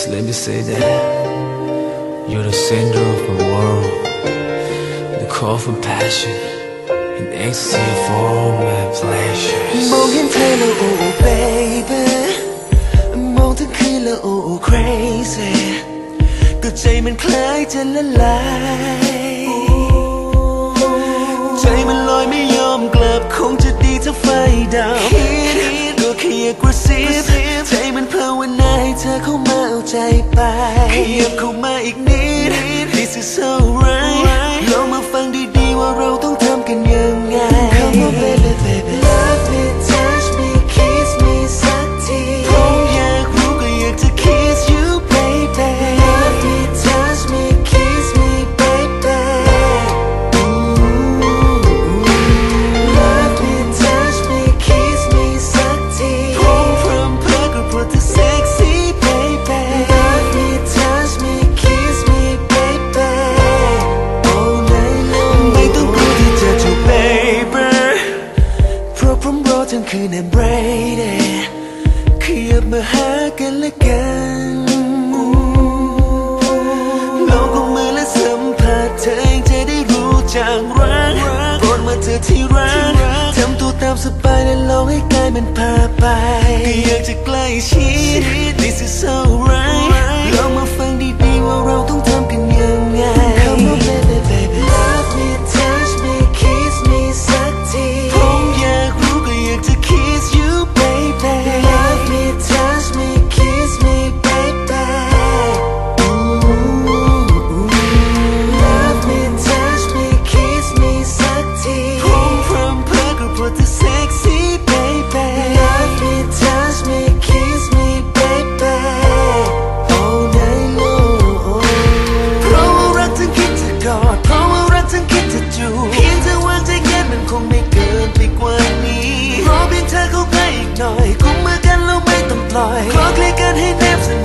Just let me say that you're the center of my world, the call for passion, and ecstasy for all my pleasures. มองเห็นเธอแล้วโอ้ baby มองทั้งคืนแล้วโอ้ crazy ก็ใจมันคล้ายจะละลาย ใจมันลอยไม่ยอมกลับ คงจะดีถ้าไฟดับก็แค่อยากกระซิบ ใจไปขยับเข้ามาอีกนิดางคืนใน bright day ขยับมาหากันละกันโลกของมือและสัมผัสเธอเองจะได้รู้จากรักโปรดมาเธอที่รักทำตัวตามสบายและลองให้กายมันพาไปไม่อยากจะใกล้ชิด This is alright ลองมาฟังดีๆว่าเรา ไปกว่านี้ขอเพียงเธอเข้าใกล้อีกหน่อยกุมมือกันแล้วไม่ต้องปล่อยขอใกล้กันให้แนมสนิ